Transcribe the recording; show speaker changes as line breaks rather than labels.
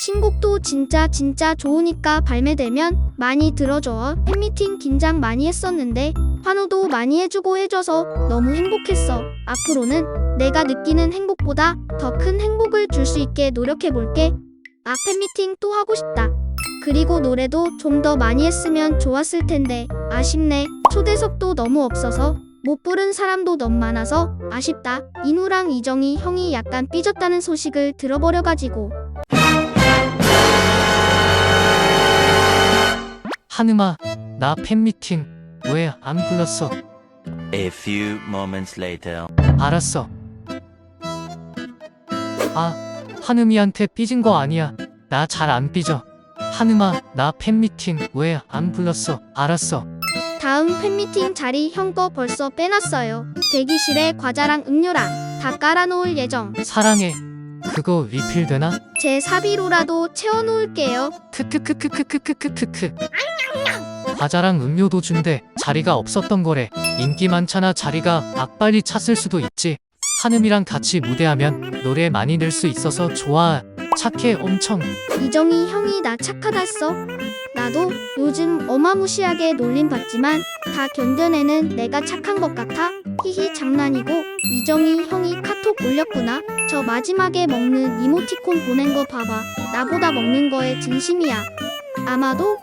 신곡도 진짜 진짜 좋으니까 발매되면 많이 들어줘. 팬미팅 긴장 많이 했었는데 환호도 많이 해주고 해줘서 너무 행복했어. 앞으로는 내가 느끼는 행복보다 더 큰 행복을 줄 수 있게 노력해볼게. 아, 팬미팅 또 하고 싶다. 그리고 노래도 좀 더 많이 했으면 좋았을 텐데 아쉽네. 초대석도 너무 없어서 못 부른 사람도 너무 많아서 아쉽다. 인우랑 이정이 형이 약간 삐졌다는 소식을 들어버려가지고
한음아, 나 팬미팅 왜 안 불렀어?
A few moments later.
알았어. 아, 한음이한테 삐진 거 아니야. 나 잘 안 삐져. 한음아, 나 팬미팅 왜 안 불렀어? 알았어.
다음 팬미팅 자리 형 거 벌써 빼놨어요. 대기실에 과자랑 음료랑 다 깔아놓을 예정.
사랑해. 그거 리필 되나?
제 사비로라도 채워놓을게요.
크크크크크크크크크. 과자랑 음료도 준대. 자리가 없었던 거래. 인기 많잖아. 자리가 악빨리 찼을 수도 있지. 한음이랑 같이 무대하면 노래 많이 낼수 있어서 좋아. 착해 엄청.
이정이 형이 나 착하다 써. 나도 요즘 어마무시하게 놀림 받지만 다 견뎌내는 내가 착한 것 같아. 히히 장난이고 이정이 형이 카톡 올렸구나. 저 마지막에 먹는 이모티콘 보낸 거 봐봐. 나보다 먹는 거에 진심이야. 아마도